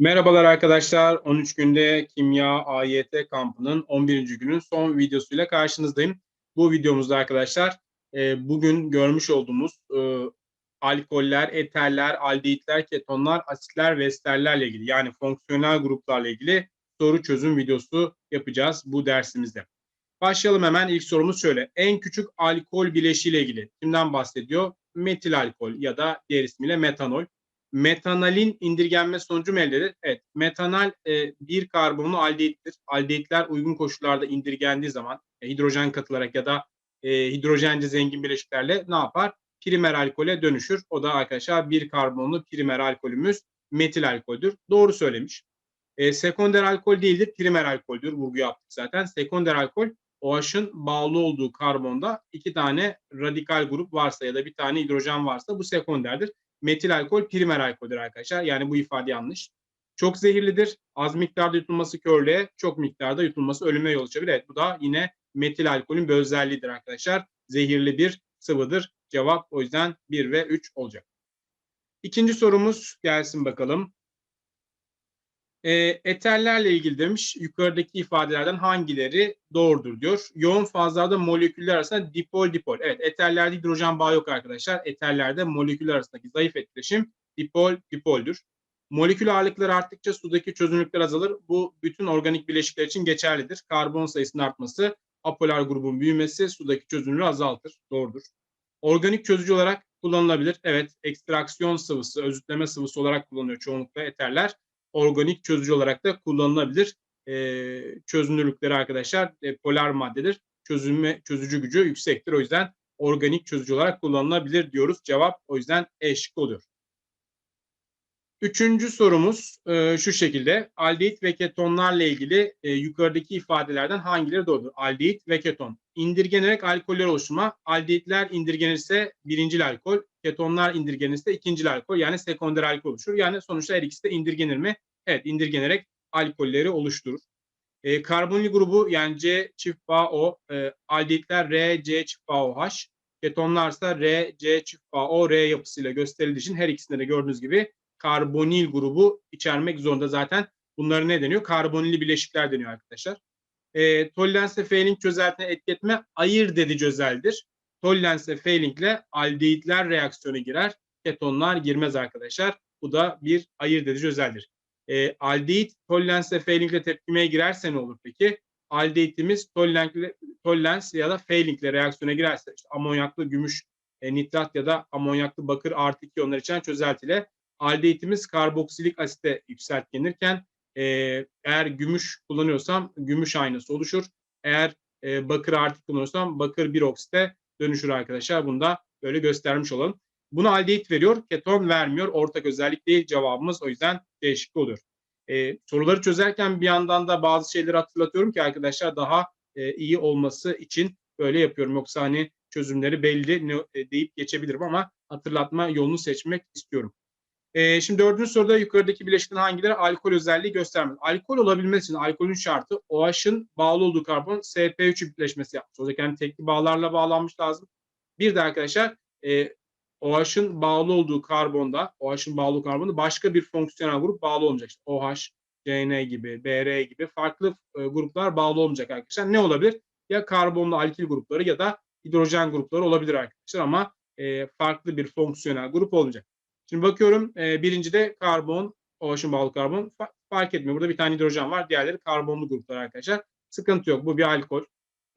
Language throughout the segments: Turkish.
Merhabalar arkadaşlar. 13 günde kimya AYT kampının 11. günün son videosuyla karşınızdayım. Bu videomuzda arkadaşlar e, bugün görmüş olduğumuz e, alkoller, eterler, aldehitler, ketonlar, asitler ve esterlerle ilgili yani fonksiyonel gruplarla ilgili soru çözüm videosu yapacağız bu dersimizde. Başlayalım hemen. İlk sorumuz şöyle. En küçük alkol bileşiğiyle ilgili kimden bahsediyor? Metil alkol ya da diğer ismiyle metanol metanalin indirgenme sonucu elde edilir? Evet. Metanal e, bir karbonlu aldehittir. Aldehitler uygun koşullarda indirgendiği zaman e, hidrojen katılarak ya da e, hidrojenci zengin bileşiklerle ne yapar? Primer alkole dönüşür. O da arkadaşlar bir karbonlu primer alkolümüz metil alkoldür. Doğru söylemiş. E, sekonder alkol değildir, primer alkoldür. Vurgu yaptık zaten. Sekonder alkol OH'ın bağlı olduğu karbonda iki tane radikal grup varsa ya da bir tane hidrojen varsa bu sekonderdir metil alkol primer alkoldür arkadaşlar. Yani bu ifade yanlış. Çok zehirlidir. Az miktarda yutulması körlüğe, çok miktarda yutulması ölüme yol açabilir. Evet bu da yine metil alkolün bir özelliğidir arkadaşlar. Zehirli bir sıvıdır. Cevap o yüzden 1 ve 3 olacak. İkinci sorumuz gelsin bakalım. E, eterlerle ilgili demiş yukarıdaki ifadelerden hangileri doğrudur diyor. Yoğun fazlarda moleküller arasında dipol dipol. Evet eterlerde hidrojen bağı yok arkadaşlar. Eterlerde moleküller arasındaki zayıf etkileşim dipol dipoldür. Molekül ağırlıkları arttıkça sudaki çözünürlükler azalır. Bu bütün organik bileşikler için geçerlidir. Karbon sayısının artması, apolar grubun büyümesi sudaki çözünürlüğü azaltır. Doğrudur. Organik çözücü olarak kullanılabilir. Evet, ekstraksiyon sıvısı, özütleme sıvısı olarak kullanılıyor çoğunlukla eterler organik çözücü olarak da kullanılabilir. E, çözünürlükleri arkadaşlar e, polar maddedir. Çözülme, çözücü gücü yüksektir. O yüzden organik çözücü olarak kullanılabilir diyoruz. Cevap o yüzden E şıkkı oluyor. Üçüncü sorumuz e, şu şekilde. Aldehit ve ketonlarla ilgili e, yukarıdaki ifadelerden hangileri doğrudur? Aldehit ve keton. İndirgenerek alkoller oluşturma. Aldehitler indirgenirse birincil alkol, ketonlar indirgenirse ikincil alkol yani sekonder alkol oluşur. Yani sonuçta her ikisi de indirgenir mi? Evet indirgenerek alkolleri oluşturur. E, karbonil grubu yani C çift bağ O, e, aldehitler R, C çift bağ OH, ketonlarsa R, C çift bağ O, R yapısıyla gösterildiği için her ikisinde de gördüğünüz gibi karbonil grubu içermek zorunda zaten. Bunları ne deniyor? Karbonili bileşikler deniyor arkadaşlar. E, Tollense Fehling çözeltine etki etme ayırt edici özeldir. Tollense Fehling ile aldehitler reaksiyona girer. Ketonlar girmez arkadaşlar. Bu da bir ayırt edici özeldir. E, aldehit Tollense Fehling ile tepkimeye girerse ne olur peki? Aldehitimiz Tollens ya da Fehling ile reaksiyona girerse işte amonyaklı gümüş e, nitrat ya da amonyaklı bakır artı 2 onlar için çözeltiyle aldehitimiz karboksilik asite yükseltgenirken eğer gümüş kullanıyorsam gümüş aynası oluşur. Eğer e, bakır artık kullanıyorsam bakır bir oksite dönüşür arkadaşlar. Bunu da böyle göstermiş olalım. Bunu aldehit veriyor, keton vermiyor. Ortak özellik değil cevabımız. O yüzden değişik oluyor. E, soruları çözerken bir yandan da bazı şeyleri hatırlatıyorum ki arkadaşlar daha e, iyi olması için böyle yapıyorum. Yoksa hani çözümleri belli ne, e, deyip geçebilirim ama hatırlatma yolunu seçmek istiyorum. E, şimdi dördüncü soruda yukarıdaki bileşiklerin hangileri alkol özelliği göstermez. Alkol olabilmesi için alkolün şartı OH'ın bağlı olduğu karbon SP3 birleşmesi yapmış. O yüzden yani tekli bağlarla bağlanmış lazım. Bir de arkadaşlar e, OH'ın bağlı olduğu karbonda, OH'ın bağlı olduğu karbonda başka bir fonksiyonel grup bağlı olmayacak. İşte OH, CN gibi, BR gibi farklı e, gruplar bağlı olmayacak arkadaşlar. Ne olabilir? Ya karbonlu alkil grupları ya da hidrojen grupları olabilir arkadaşlar ama e, farklı bir fonksiyonel grup olmayacak. Şimdi bakıyorum e, birincide karbon, OH'un bağlı karbon fark etmiyor. Burada bir tane hidrojen var. Diğerleri karbonlu gruplar arkadaşlar. Sıkıntı yok. Bu bir alkol.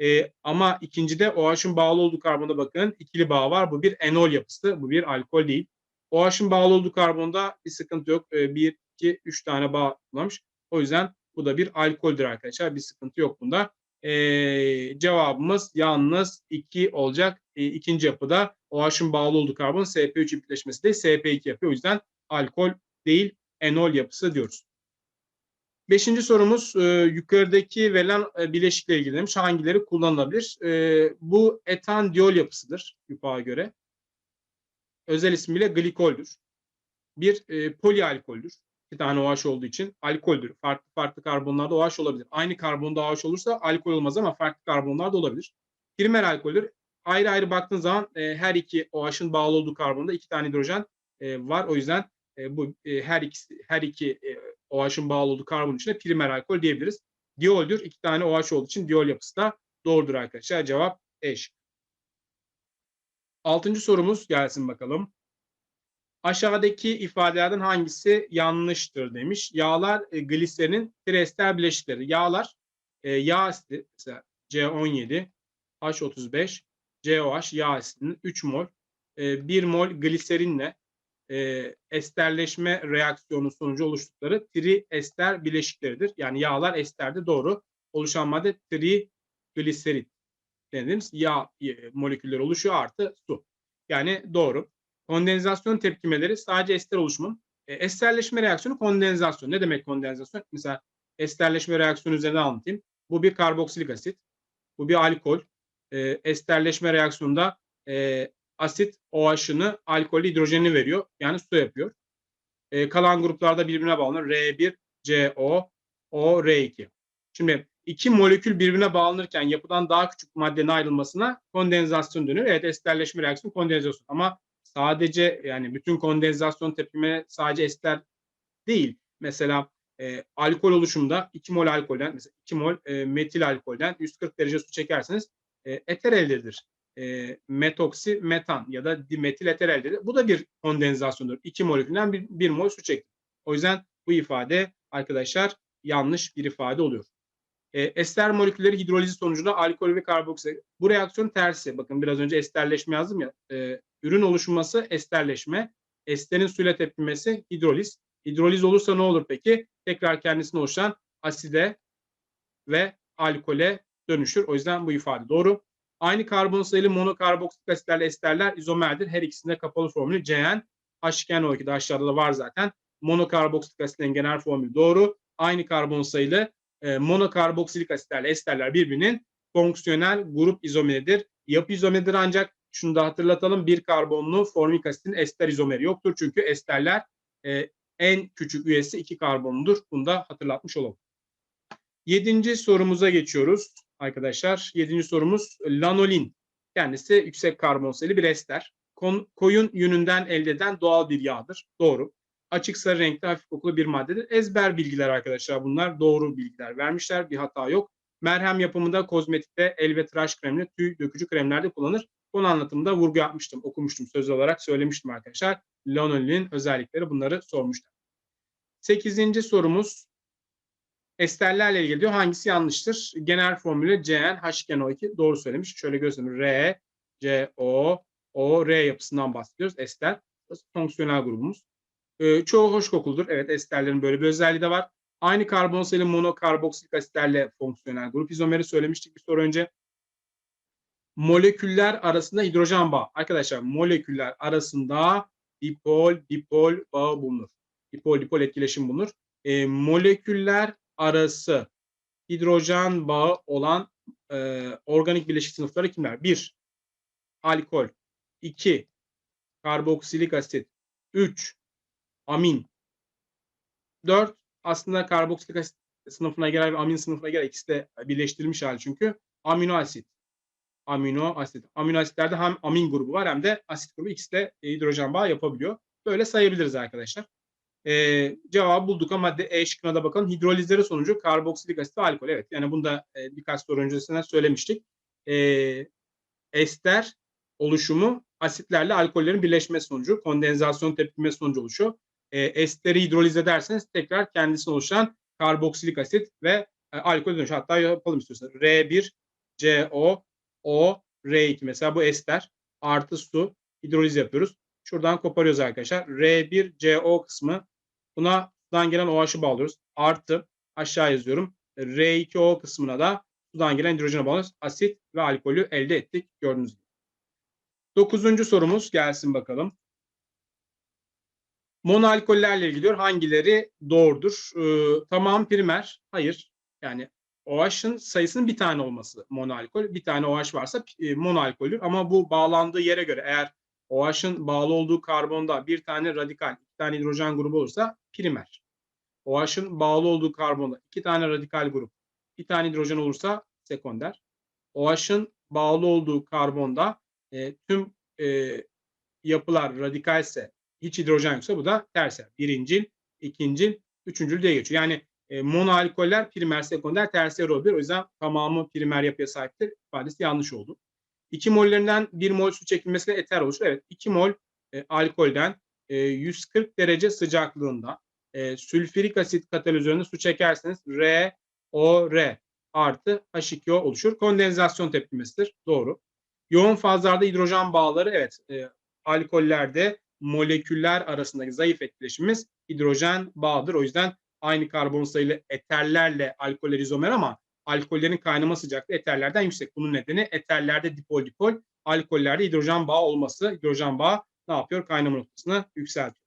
E, ama ikincide OH'un bağlı olduğu karbonda bakın ikili bağ var. Bu bir enol yapısı. Bu bir alkol değil. OH'un bağlı olduğu karbonda bir sıkıntı yok. E, bir, iki, üç tane bağ kullanmış. O yüzden bu da bir alkoldür arkadaşlar. Bir sıkıntı yok bunda. E, cevabımız yalnız 2 olacak. E, ikinci yapıda OH'ın bağlı olduğu karbon SP3 ipleşmesi de SP2 yapıyor. O yüzden alkol değil enol yapısı diyoruz. Beşinci sorumuz e, yukarıdaki verilen e, bileşikle ilgili demiş. Hangileri kullanılabilir? E, bu etan diol yapısıdır YUPAC'a göre. Özel ismiyle glikoldür. Bir e, polialkoldür. İki tane OH olduğu için alkoldür. Farklı farklı karbonlarda OH olabilir. Aynı karbonda OH olursa alkol olmaz ama farklı karbonlarda olabilir. Primer alkoldür. Ayrı ayrı baktığın zaman e, her iki OH'ın bağlı olduğu karbonda iki tane hidrojen e, var. O yüzden e, bu e, her ikisi her iki e, OH'ın bağlı olduğu karbon içine primer alkol diyebiliriz. Dioldür. İki tane OH olduğu için diol yapısı da doğrudur arkadaşlar. Cevap E şıkkı. Altıncı sorumuz gelsin bakalım. Aşağıdaki ifadelerden hangisi yanlıştır demiş. Yağlar e, gliserinin triester bileşikleri. Yağlar e, yağ asidi mesela C17, H35, COH yağ asidinin 3 mol, e, 1 mol gliserinle e, esterleşme reaksiyonu sonucu oluştukları triester bileşikleridir. Yani yağlar esterde doğru. Oluşan madde trigliserit dediğimiz yağ e, molekülleri oluşuyor artı su. Yani doğru. Kondensasyon tepkimeleri sadece ester oluşumun. E, esterleşme reaksiyonu kondensasyon. Ne demek kondensasyon? Mesela esterleşme reaksiyonu üzerine anlatayım. Bu bir karboksilik asit. Bu bir alkol. E, esterleşme reaksiyonunda e, asit OH'ını alkollü hidrojeni veriyor. Yani su yapıyor. E, kalan gruplarda birbirine bağlanır. R1, CO, O, R2. Şimdi iki molekül birbirine bağlanırken yapıdan daha küçük maddenin ayrılmasına kondensasyon dönüyor. Evet esterleşme reaksiyonu kondensasyon ama sadece yani bütün kondensasyon tepkime sadece ester değil. Mesela e, alkol oluşumda 2 mol alkolden mesela 2 mol e, metil alkolden 140 derece su çekerseniz e, eter elde edilir. E, metoksi metan ya da dimetil eter elde. Bu da bir kondensasyondur. 2 molekülden 1, 1 mol su çekti. O yüzden bu ifade arkadaşlar yanlış bir ifade oluyor. E, ester molekülleri hidrolizi sonucunda alkol ve karboksit. Bu reaksiyon tersi. Bakın biraz önce esterleşme yazdım ya. E, ürün oluşması esterleşme. Esterin suyla tepkimesi hidroliz. Hidroliz olursa ne olur peki? Tekrar kendisine oluşan aside ve alkole dönüşür. O yüzden bu ifade doğru. Aynı karbon sayılı monokarboksit asitlerle esterler izomerdir. Her ikisinde kapalı formülü CN. H2NO2'de aşağıda da var zaten. Monokarboksit asitlerin genel formülü doğru. Aynı karbon sayılı e, monokarboksilik asitlerle esterler birbirinin fonksiyonel grup izomeridir. Yapı izomeridir ancak şunu da hatırlatalım bir karbonlu formik asitin ester izomeri yoktur. Çünkü esterler e, en küçük üyesi iki karbonludur. Bunu da hatırlatmış olalım. Yedinci sorumuza geçiyoruz arkadaşlar. Yedinci sorumuz lanolin. Kendisi yüksek karbon sayılı bir ester. Kon, koyun yününden elde edilen doğal bir yağdır. Doğru. Açık sarı renkli hafif kokulu bir maddedir. Ezber bilgiler arkadaşlar bunlar. Doğru bilgiler vermişler. Bir hata yok. Merhem yapımında, kozmetikte, el ve tıraş kreminde, tüy dökücü kremlerde kullanılır. Konu anlatımında vurgu yapmıştım, okumuştum, söz olarak söylemiştim arkadaşlar. Lanolinin özellikleri bunları sormuşlar. Sekizinci sorumuz esterlerle ilgili diyor. Hangisi yanlıştır? Genel formülü CN, H2NO2 doğru söylemiş. Şöyle göstereyim. R, C, O, O, R yapısından bahsediyoruz. Ester. Fonksiyonel grubumuz. Ee, çoğu hoş kokuludur. Evet esterlerin böyle bir özelliği de var. Aynı karbon sayılı monokarboksilik asitlerle fonksiyonel grup izomeri söylemiştik bir soru önce. Moleküller arasında hidrojen bağı. Arkadaşlar moleküller arasında dipol dipol bağı bulunur. Dipol dipol etkileşim bulunur. E, moleküller arası hidrojen bağı olan e, organik bileşik sınıfları kimler? 1. Alkol 2. Karboksilik asit 3. Amin 4. Aslında karboksilik asit sınıfına girer ve amin sınıfına girer. İkisi de birleştirilmiş hali çünkü. Amino asit. Amino asit. Amino asitlerde hem amin grubu var hem de asit grubu. İkisi de hidrojen bağı yapabiliyor. Böyle sayabiliriz arkadaşlar. Ee, cevabı bulduk ama madde E şıkkına da bakalım. Hidrolizleri sonucu karboksilik asit alkol. Evet yani bunu da e, birkaç soru öncesinde söylemiştik. Ee, ester oluşumu asitlerle alkollerin birleşmesi sonucu, kondensasyon tepkime sonucu oluşuyor. E, esteri hidroliz ederseniz tekrar kendisine oluşan karboksilik asit ve e, alkol dönüşü. Hatta yapalım istiyorsanız. R1, CO, O, R2 mesela bu ester artı su hidroliz yapıyoruz. Şuradan koparıyoruz arkadaşlar. R1, CO kısmı buna sudan gelen OH'ı bağlıyoruz. Artı aşağı yazıyorum. R2O kısmına da sudan gelen hidrojene bağlıyoruz. Asit ve alkolü elde ettik gördüğünüz gibi. Dokuzuncu sorumuz gelsin bakalım. Monoalkollerle ilgili diyor. Hangileri doğrudur? Ee, tamam primer. Hayır. Yani OH'ın sayısının bir tane olması monoalkol. Bir tane OH varsa e, monoalkoldür. Ama bu bağlandığı yere göre eğer OH'ın bağlı olduğu karbonda bir tane radikal, iki tane hidrojen grubu olursa primer. OH'ın bağlı olduğu karbonda iki tane radikal grup, bir tane hidrojen olursa sekonder. OH'ın bağlı olduğu karbonda e, tüm e, yapılar radikalse hiç hidrojen yoksa bu da terser. Birincil, ikincil, üçüncül diye geçiyor. Yani e, monoalkoller primer, sekonder, tersiyer olabilir. O yüzden tamamı primer yapıya sahiptir. İfadesi yanlış oldu. 2 mollerinden 1 mol su çekilmesiyle eter oluşur. Evet 2 mol e, alkolden e, 140 derece sıcaklığında e, sülfürik asit katalizöründe su çekerseniz R, O, R artı H2O oluşur. Kondensasyon tepkimesidir. Doğru. Yoğun fazlarda hidrojen bağları evet e, alkollerde moleküller arasındaki zayıf etkileşimimiz hidrojen bağıdır. O yüzden aynı karbon sayılı eterlerle alkoller izomer ama alkollerin kaynama sıcaklığı eterlerden yüksek. Bunun nedeni eterlerde dipol dipol, alkollerde hidrojen bağı olması. Hidrojen bağı ne yapıyor? Kaynama noktasını yükseltiyor.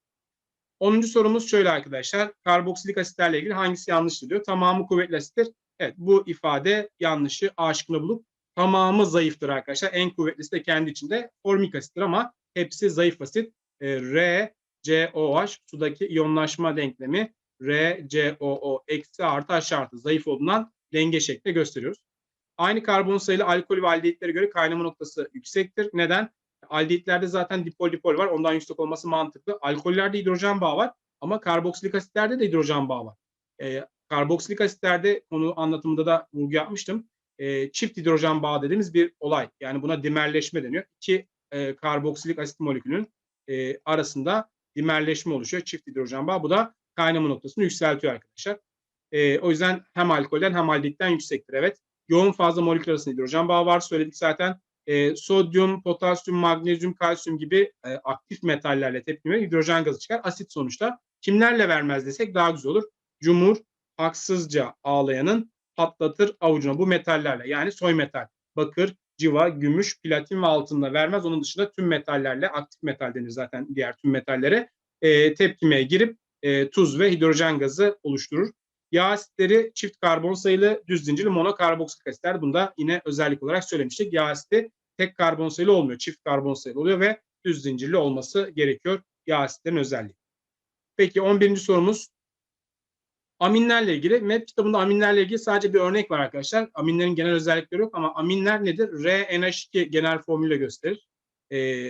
10. sorumuz şöyle arkadaşlar. Karboksilik asitlerle ilgili hangisi yanlıştır diyor. Tamamı kuvvetli asittir. Evet bu ifade yanlışı A bulup tamamı zayıftır arkadaşlar. En kuvvetlisi de kendi içinde formik asittir ama hepsi zayıf asit. E, R, COH sudaki iyonlaşma denklemi R, COO eksi artı H artı zayıf olduğundan denge şeklinde gösteriyoruz. Aynı karbon sayılı alkol ve aldehitlere göre kaynama noktası yüksektir. Neden? Aldehitlerde zaten dipol dipol var. Ondan yüksek olması mantıklı. Alkollerde hidrojen bağı var ama karboksilik asitlerde de hidrojen bağı var. Ee, karboksilik asitlerde konu anlatımında da vurgu yapmıştım. Ee, çift hidrojen bağı dediğimiz bir olay. Yani buna dimerleşme deniyor. İki e, karboksilik asit molekülünün e, arasında dimerleşme oluşuyor. Çift hidrojen bağı. Bu da kaynama noktasını yükseltiyor arkadaşlar. E, o yüzden hem alkolden hem aldehitten yüksektir. Evet. Yoğun fazla molekül arasında hidrojen bağı var. Söyledik zaten. E, sodyum, potasyum, magnezyum, kalsiyum gibi e, aktif metallerle tepkime hidrojen gazı çıkar. Asit sonuçta. Kimlerle vermez desek daha güzel olur. Cumhur haksızca ağlayanın patlatır avucuna bu metallerle yani soy metal, bakır, civa, gümüş, platin ve altınla vermez. Onun dışında tüm metallerle aktif metal denir zaten diğer tüm metallere e, tepkimeye girip e, tuz ve hidrojen gazı oluşturur. Yağ asitleri çift karbon sayılı düz zincirli monokarboksilik asitler. Bunda yine özellik olarak söylemiştik. Yağ asiti tek karbon sayılı olmuyor. Çift karbon sayılı oluyor ve düz zincirli olması gerekiyor. Yağ asitlerin özelliği. Peki 11. sorumuz Aminlerle ilgili. MEP kitabında aminlerle ilgili sadece bir örnek var arkadaşlar. Aminlerin genel özellikleri yok ama aminler nedir? RNH2 genel formülle gösterir. E,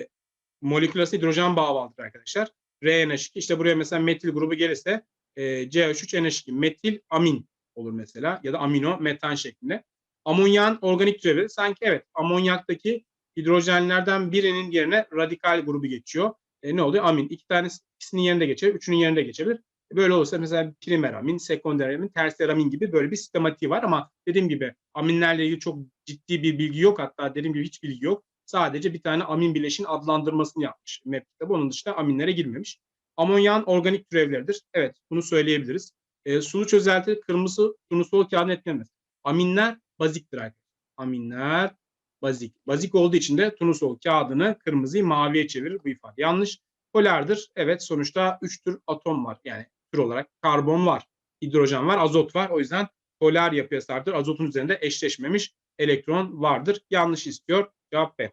molekül hidrojen bağı vardır arkadaşlar. RNH2 işte buraya mesela metil grubu gelirse e, CH3NH2 metil amin olur mesela ya da amino metan şeklinde. Amonyan organik türevi sanki evet amonyaktaki hidrojenlerden birinin yerine radikal grubu geçiyor. E, ne oluyor? Amin. İki tanesi ikisinin yerinde geçer, üçünün yerinde geçebilir. Böyle olursa mesela primer amin, sekonder amin, tersiyer amin gibi böyle bir sistematiği var ama dediğim gibi aminlerle ilgili çok ciddi bir bilgi yok. Hatta dediğim gibi hiç bilgi yok. Sadece bir tane amin bileşin adlandırmasını yapmış MEP kitabı. Onun dışında aminlere girmemiş. Amonyan organik türevleridir. Evet bunu söyleyebiliriz. E, sulu çözelti kırmızı turnusol kağıdını etkilemez. Aminler baziktir arkadaşlar. Aminler bazik. Bazik olduğu için de turnusol kağıdını kırmızıyı maviye çevirir bu ifade. Yanlış. Polardır. Evet sonuçta 3 tür atom var. Yani tür olarak karbon var, hidrojen var, azot var. O yüzden polar yapıya sahiptir. Azotun üzerinde eşleşmemiş elektron vardır. Yanlış istiyor. Cevap B.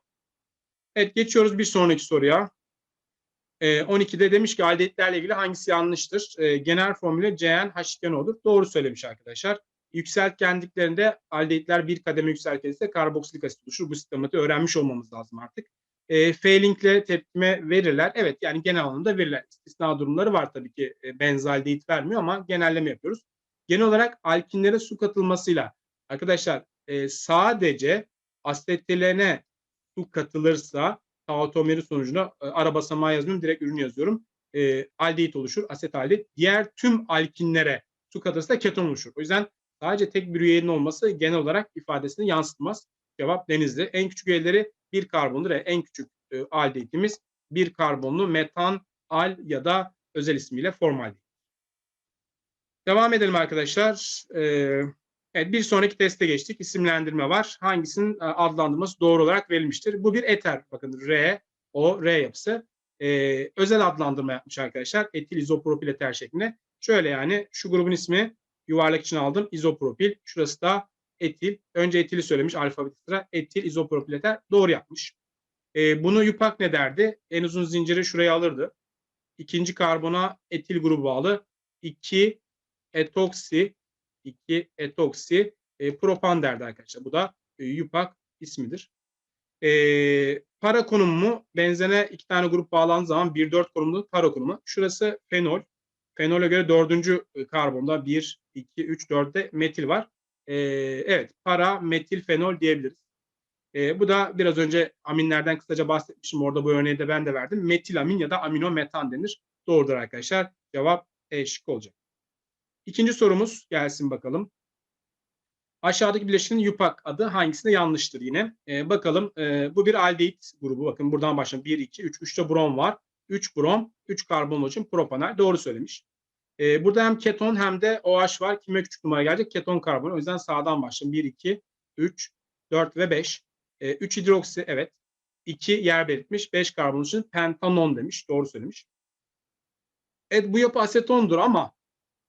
Evet geçiyoruz bir sonraki soruya. E, 12'de demiş ki aldehitlerle ilgili hangisi yanlıştır? E, genel formülü CnH2n olur. Doğru söylemiş arkadaşlar. Yükseltkendiklerinde aldehitler bir kademe yükselkenirse karboksilik asit oluşur. Bu sistematiği öğrenmiş olmamız lazım artık. E, F-linkle tepkime verirler. Evet yani genel anlamda verirler. İstisna durumları var tabii ki e, benzaldehit vermiyor ama genelleme yapıyoruz. Genel olarak alkinlere su katılmasıyla arkadaşlar e, sadece asetilene su katılırsa tautomeri sonucunda e, ara basamağı yazmıyorum direkt ürün yazıyorum. E, aldehit oluşur, asetaldehit. Diğer tüm alkinlere su katılırsa keton oluşur. O yüzden sadece tek bir üyenin olması genel olarak ifadesini yansıtmaz. Cevap denizli. En küçük üyeleri bir karbonlu ve en küçük e, aldehitimiz bir karbonlu metan al ya da özel ismiyle formaldehit. Devam edelim arkadaşlar. Ee, evet bir sonraki teste geçtik. İsimlendirme var. Hangisinin e, adlandırması doğru olarak verilmiştir? Bu bir eter. Bakın R, O, R yapısı. Ee, özel adlandırma yapmış arkadaşlar. Etil izopropil eter şeklinde. Şöyle yani şu grubun ismi yuvarlak için aldım. İzopropil. Şurası da etil. Önce etili söylemiş alfabetik sıra. Etil izopropil eter. Doğru yapmış. Ee, bunu yupak ne derdi? En uzun zinciri şuraya alırdı. İkinci karbona etil grubu bağlı. 2 etoksi 2 etoksi e, propan derdi arkadaşlar. Bu da e, yupak ismidir. E, para konumu benzene iki tane grup bağlandığı zaman 1-4 konumlu para konumu. Şurası fenol. Fenole göre dördüncü e, karbonda 1, 2, 3, 4'te metil var. E, evet para metil fenol diyebiliriz. E, bu da biraz önce aminlerden kısaca bahsetmişim. Orada bu örneği de ben de verdim. Metilamin ya da aminometan denir. Doğrudur arkadaşlar. Cevap E şıkkı olacak. İkinci sorumuz gelsin bakalım. Aşağıdaki bileşiğin yupak adı hangisinde yanlıştır yine? Ee, bakalım e, bu bir aldehit grubu. Bakın buradan başlayalım. 1, 2, 3. 3'te brom var. 3 brom, 3 karbon için propanol. Doğru söylemiş. Ee, burada hem keton hem de OH var. Kime küçük numara gelecek? Keton karbon. O yüzden sağdan başlayalım. 1, 2, 3, 4 ve 5. Ee, 3 hidroksi evet. 2 yer belirtmiş. 5 karbon için pentanon demiş. Doğru söylemiş. Evet bu yapı asetondur ama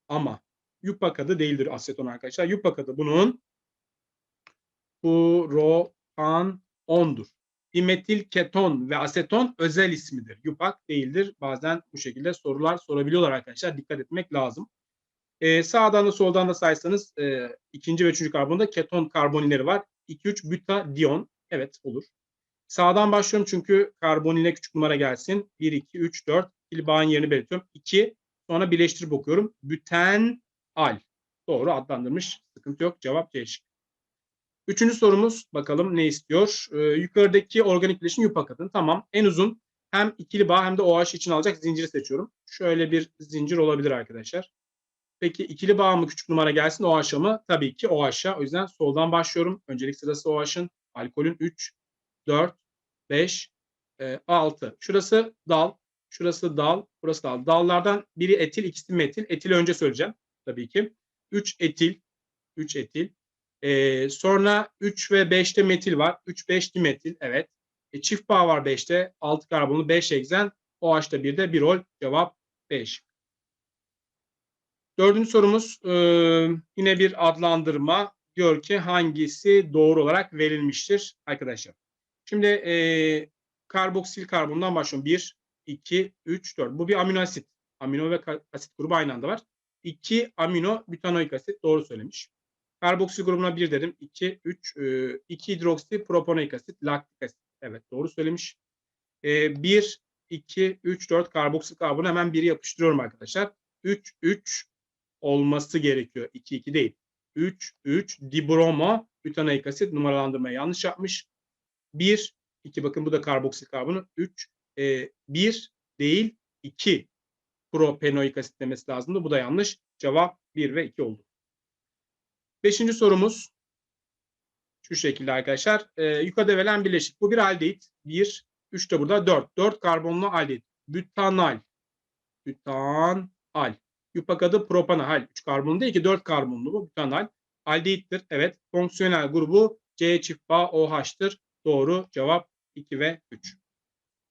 ama yupak adı değildir aseton arkadaşlar. Yupak adı bunun propanondur. Dimetil keton ve aseton özel ismidir. Yupak değildir. Bazen bu şekilde sorular sorabiliyorlar arkadaşlar. Dikkat etmek lazım. Ee, sağdan da soldan da saysanız e, ikinci ve üçüncü karbonda keton karbonileri var. 2-3 butadiyon. Evet olur. Sağdan başlıyorum çünkü karbonile küçük numara gelsin. 1, 2, 3, 4. İkili bağın yerini belirtiyorum. 2. Sonra birleştirip okuyorum. Büten al. Doğru adlandırmış. Sıkıntı yok. Cevap şıkkı. Üçüncü sorumuz bakalım ne istiyor? Ee, yukarıdaki organik bileşin yupak. Tamam. En uzun hem ikili bağ hem de OH için alacak zinciri seçiyorum. Şöyle bir zincir olabilir arkadaşlar. Peki ikili bağ mı küçük numara gelsin OH'a mı? Tabii ki OH'a. O yüzden soldan başlıyorum. Öncelik sırası OH'ın. Alkolün 3, 4, 5, 6. Şurası dal. Şurası dal. Burası dal. Dallardan biri etil, ikisi metil. Etili önce söyleyeceğim tabii ki. 3 etil. 3 etil. Ee, sonra 3 ve 5'te metil var. 3, 5 dimetil. Evet. E, çift bağ var 5'te. 6 karbonlu 5 egzen. OH'da 1'de 1 ol. Cevap 5. Dördüncü sorumuz e, yine bir adlandırma. Diyor ki hangisi doğru olarak verilmiştir arkadaşlar. Şimdi e, karboksil karbondan başlıyorum. 1, 2, 3, 4. Bu bir amino asit. Amino ve asit grubu aynı anda var. 2 amino butanoik asit. Doğru söylemiş. Karboksil grubuna 1 dedim. 2, 3, 2 hidroksi propanoik asit. Laktik asit. Evet doğru söylemiş. E, 1, 2, 3, 4 karboksil karbonu hemen 1'i yapıştırıyorum arkadaşlar. 3, 3 olması gerekiyor. 2, 2 değil. 3, 3 dibromo butanoik asit numaralandırmayı yanlış yapmış. 1, 2 bakın bu da karboksil karbonu. 3, e, 1 değil 2 propenoik asit demesi lazımdı. Bu da yanlış. Cevap 1 ve 2 oldu. Beşinci sorumuz şu şekilde arkadaşlar. E, yukarıda verilen bileşik. Bu bir aldehit. 1, 3 de burada 4. 4 karbonlu aldehit. Butanal. Butanal. Yupak adı propanal. 3 karbonlu değil ki 4 karbonlu bu. Butanal. Aldehittir. Evet. Fonksiyonel grubu C çift bağ OH'tır. Doğru. Cevap 2 ve 3.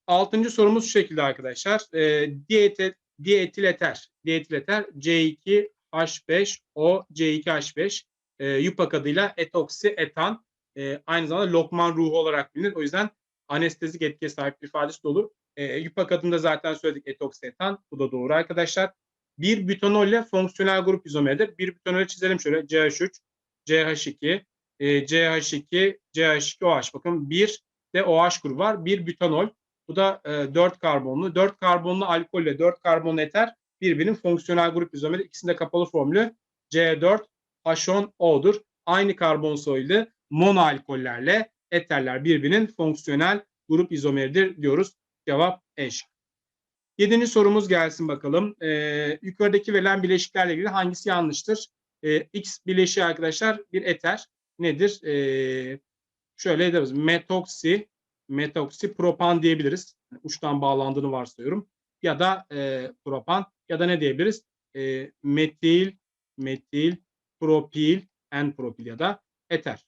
Altıncı sorumuz şu şekilde arkadaşlar. E, dietil, dietil eter. Dietil eter C2H5O C2H5 e, yupak adıyla etoksi etan e, aynı zamanda lokman ruhu olarak bilinir. O yüzden anestezik etkiye sahip bir ifadesi de olur. E, yupak adında zaten söyledik etoksi etan. Bu da doğru arkadaşlar. Bir butanol ile fonksiyonel grup izomeridir. Bir butanol çizelim şöyle. CH3, CH2, e, CH2, CH2OH. Bakın bir de OH grubu var. Bir butanol. Bu da e, 4 karbonlu. 4 karbonlu alkolle 4 karbonlu eter birbirinin fonksiyonel grup izomeri. İkisinde kapalı formülü C4 H10O'dur. Aynı karbon soylu monoalkollerle eterler birbirinin fonksiyonel grup izomeridir diyoruz. Cevap eş. Yedinci sorumuz gelsin bakalım. Ee, yukarıdaki verilen bileşiklerle ilgili hangisi yanlıştır? Ee, X bileşiği arkadaşlar bir eter. Nedir? Ee, şöyle deriz. Metoksi, metoksi propan diyebiliriz. Uçtan bağlandığını varsayıyorum. Ya da e, propan ya da ne diyebiliriz? E, metil, metil, propil, en propil ya da eter.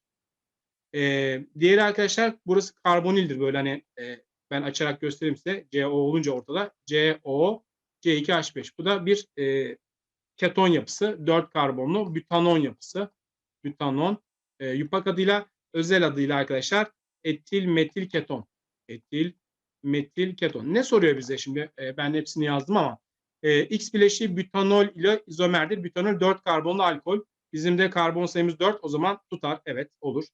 E, diğeri arkadaşlar burası karbonildir. Böyle hani e, ben açarak göstereyim size. CO olunca ortada. CO, C2H5. Bu da bir e, keton yapısı. 4 karbonlu butanon yapısı. Butanon. E, yupak adıyla özel adıyla arkadaşlar etil metil keton. Etil metil keton. Ne soruyor bize şimdi? E, ben hepsini yazdım ama e, X bileşiği butanol ile izomerdir. Butanol 4 karbonlu alkol. Bizim de karbon sayımız 4. O zaman tutar. Evet olur.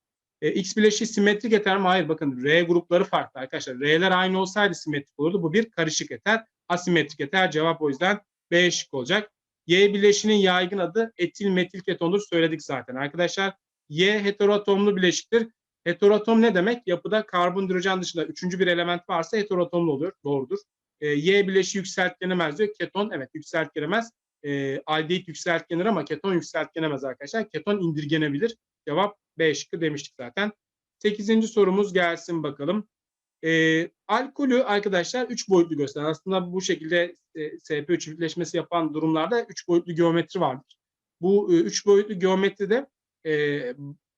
E, X bileşiği simetrik eter mi? Hayır. Bakın R grupları farklı arkadaşlar. R'ler aynı olsaydı simetrik olurdu. Bu bir karışık eter. Asimetrik eter. Cevap o yüzden B şıkkı olacak. Y bileşinin yaygın adı etil metil ketondur söyledik zaten arkadaşlar. Y heteroatomlu bileşiktir. Heteroatom ne demek? Yapıda karbonhidrojen dışında üçüncü bir element varsa heteroatomlu oluyor. Doğrudur. E, y bileşiği yükseltgenemez diyor. Keton evet yükseltgenemez. E, aldehit yükseltgenir ama keton yükseltgenemez arkadaşlar. Keton indirgenebilir. Cevap B şıkkı demiştik zaten. Sekizinci sorumuz gelsin bakalım. E, alkolü arkadaşlar üç boyutlu gösteren. Aslında bu şekilde e, SP3 çiftleşmesi yapan durumlarda üç boyutlu geometri vardır. Bu e, üç boyutlu geometride e,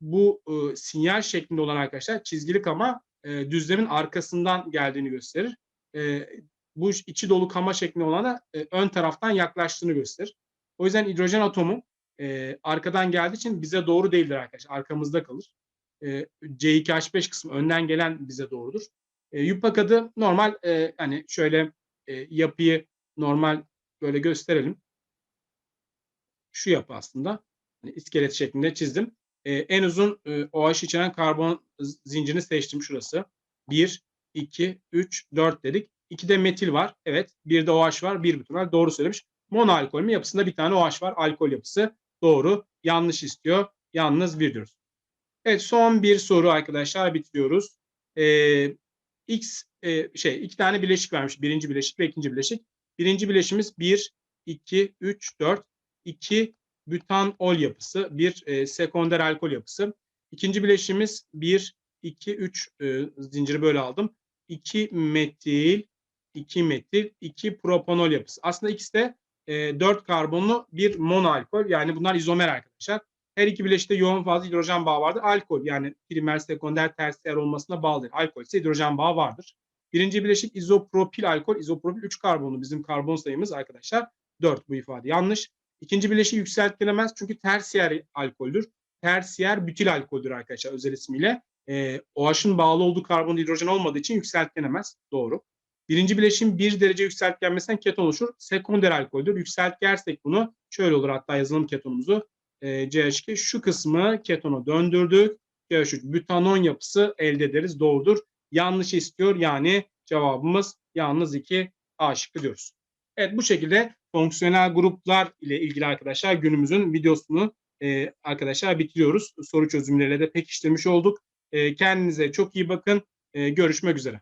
bu e, sinyal şeklinde olan arkadaşlar çizgili kama e, düzlemin arkasından geldiğini gösterir. E, bu içi dolu kama şeklinde olana e, ön taraftan yaklaştığını gösterir. O yüzden hidrojen atomu e, arkadan geldiği için bize doğru değildir arkadaşlar. Arkamızda kalır. E, C2H5 kısmı önden gelen bize doğrudur. E, yupak adı normal e, hani şöyle e, yapıyı normal böyle gösterelim. Şu yapı aslında. Hani iskelet şeklinde çizdim. E, en uzun e, OH içeren karbon zincirini seçtim şurası. 1, 2, 3, 4 dedik. 2'de metil var. Evet. Bir de OH var. Bir bütün var. Doğru söylemiş. Monoalkol mü? Yapısında bir tane OH var. Alkol yapısı. Doğru. Yanlış istiyor. Yalnız bir diyoruz. Evet son bir soru arkadaşlar bitiriyoruz. Ee, X e, şey iki tane bileşik vermiş. Birinci bileşik ve ikinci bileşik. Birinci bileşimiz 1, 2, 3, 4. 2 butanol yapısı. Bir e, sekonder alkol yapısı. İkinci bileşimiz 1, 2, 3 e, zinciri böyle aldım. 2 metil, 2 metil, 2 propanol yapısı. Aslında ikisi de e, 4 karbonlu bir monoalkol. Yani bunlar izomer arkadaşlar. Her iki bileşikte yoğun fazla hidrojen bağı vardır. Alkol yani primer, sekonder, tersiyer olmasına bağlıdır. Alkol ise hidrojen bağı vardır. Birinci bileşik izopropil alkol. İzopropil 3 karbonlu bizim karbon sayımız arkadaşlar. 4 bu ifade yanlış. İkinci bileşik yükseltilemez çünkü tersiyer alkoldür. Tersiyer bütil alkoldür arkadaşlar özel ismiyle. E, OH'ın bağlı olduğu karbon hidrojen olmadığı için yükseltgenemez. Doğru. Birinci bileşim bir derece yükseltgenmesinden keton oluşur. Sekonder alkoldür. Yükseltgersek bunu şöyle olur hatta yazalım ketonumuzu. E, CH2 şu kısmı ketona döndürdük. CH3 butanon yapısı elde ederiz. Doğrudur. Yanlış istiyor yani cevabımız yalnız 2 A şıkkı diyoruz. Evet bu şekilde fonksiyonel gruplar ile ilgili arkadaşlar günümüzün videosunu e, arkadaşlar bitiriyoruz. Soru çözümleriyle de pekiştirmiş olduk. E, kendinize çok iyi bakın. E, görüşmek üzere.